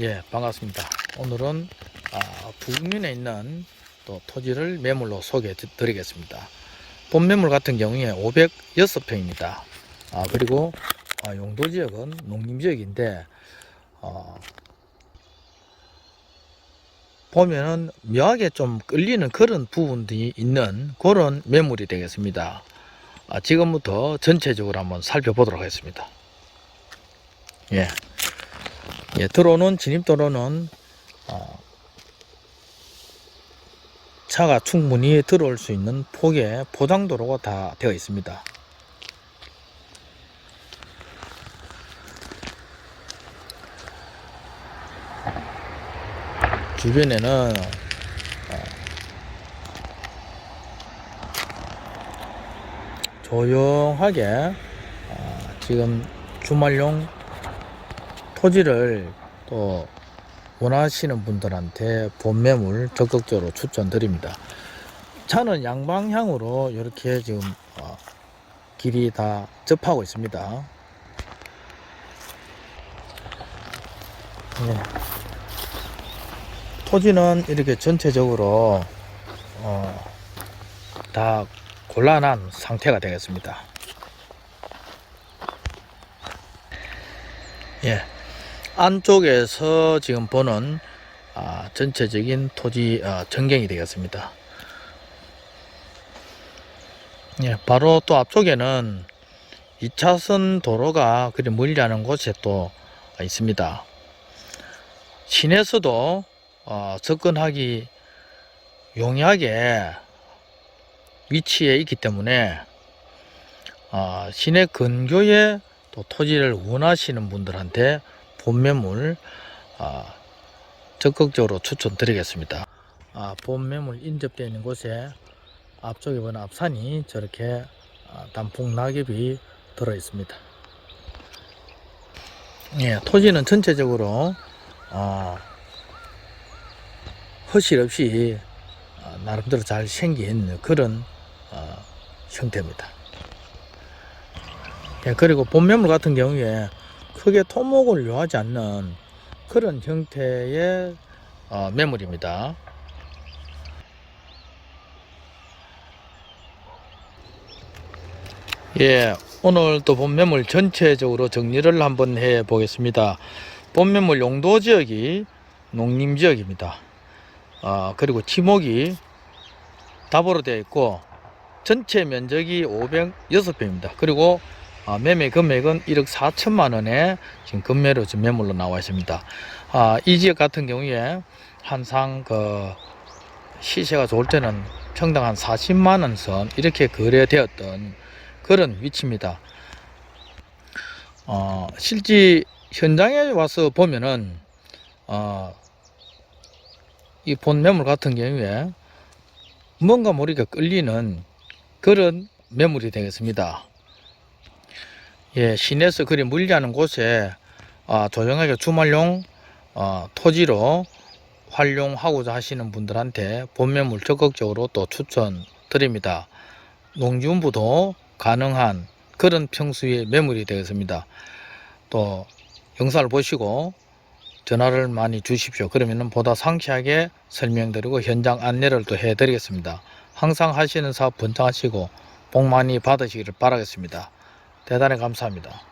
예, 반갑습니다. 오늘은 아, 부국면에 있는 또 토지를 매물로 소개해 드- 드리겠습니다. 본 매물 같은 경우에 506평입니다. 아, 그리고 아, 용도 지역은 농림 지역인데 어, 보면은 묘하게 좀 끌리는 그런 부분들이 있는 그런 매물이 되겠습니다. 아, 지금부터 전체적으로 한번 살펴보도록 하겠습니다. 예. 예, 들어오는 진입도로는 어, 차가 충분히 들어올 수 있는 폭의 포장도로가 다 되어 있습니다. 주변에는 어, 조용하게 어, 지금 주말용 토지를 또 원하시는 분들한테 본매물 적극적으로 추천드립니다. 차는 양방향으로 이렇게 지금 어, 길이 다 접하고 있습니다. 네. 토지는 이렇게 전체적으로 어, 다 곤란한 상태가 되겠습니다. 예. 안쪽에서 지금 보는 아, 전체적인 토지 어, 전경이 되겠습니다. 예, 바로 또 앞쪽에는 2차선 도로가 그리 멀지 않은 곳에 또 있습니다. 시내에서도 어, 접근하기 용이하게 위치에 있기 때문에 어, 시내 근교에 또 토지를 원하시는 분들한테 본매물 아, 적극적으로 추천드리겠습니다. 아, 본매물 인접되어 있는 곳에 앞쪽에 보는 앞산이 저렇게 아, 단풍 낙엽이 들어 있습니다. 예, 토지는 전체적으로 어, 허실 없이 어, 나름대로 잘 생긴 그런 어, 형태입니다. 예, 그리고 본매물 같은 경우에 크게 토목을 요하지 않는 그런 형태의 어, 매물입니다. 예, 오늘 또 본매물 전체적으로 정리를 한번 해 보겠습니다. 본매물 용도 지역이 농림 지역입니다. 어, 그리고 지목이 답으로 되어 있고 전체 면적이 506평입니다. 그리고 아, 매매 금액은 1억 4천만 원에 지금 금매로 지금 매물로 나와 있습니다. 아, 이 지역 같은 경우에 항상 그 시세가 좋을 때는 평당 한 40만 원 선 이렇게 거래되었던 그런 위치입니다. 어, 실제 현장에 와서 보면은 어, 이 본 매물 같은 경우에 뭔가 모르게 끌리는 그런 매물이 되겠습니다. 예, 시내에서 그리 물리 않은 곳에 아, 조용하게 주말용 어, 토지로 활용하고자 하시는 분들한테 본매물 적극적으로 또 추천드립니다. 농지분부도 가능한 그런 평수의 매물이 되겠습니다. 또 영상을 보시고 전화를 많이 주십시오. 그러면 보다 상세하게 설명드리고 현장 안내를 또 해드리겠습니다. 항상 하시는 사업 번창하시고 복 많이 받으시기를 바라겠습니다. 대단히 감사합니다.